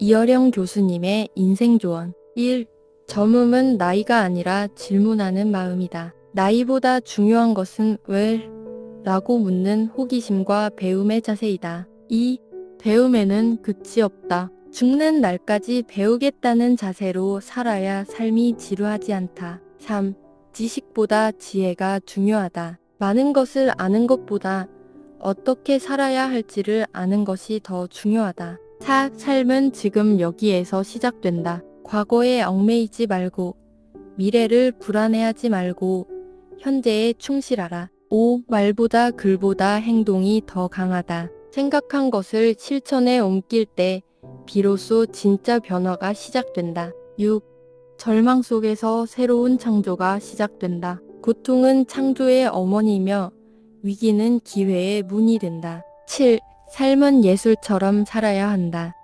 이어령 교수님의 인생 조언 1. 젊음은 나이가 아니라 질문하는 마음이다. 나이보다 중요한 것은 왜? 라고 묻는 호기심과 배움의 자세이다. 2. 배움에는 끝이 없다. 죽는 날까지 배우겠다는 자세로 살아야 삶이 지루하지 않다. 3. 지식보다 지혜가 중요하다. 많은 것을 아는 것보다 어떻게 살아야 할지를 아는 것이 더 중요하다. 4. 삶은 지금 여기에서 시작된다. 과거에 얽매이지 말고 미래를 불안해하지 말고 현재에 충실하라. 5. 말보다 글보다 행동이 더 강하다. 생각한 것을 실천에 옮길 때 비로소 진짜 변화가 시작된다. 6. 절망 속에서 새로운 창조가 시작된다. 고통은 창조의 어머니며 위기는 기회의 문이 된다. 7. 삶은 예술처럼 살아야 한다.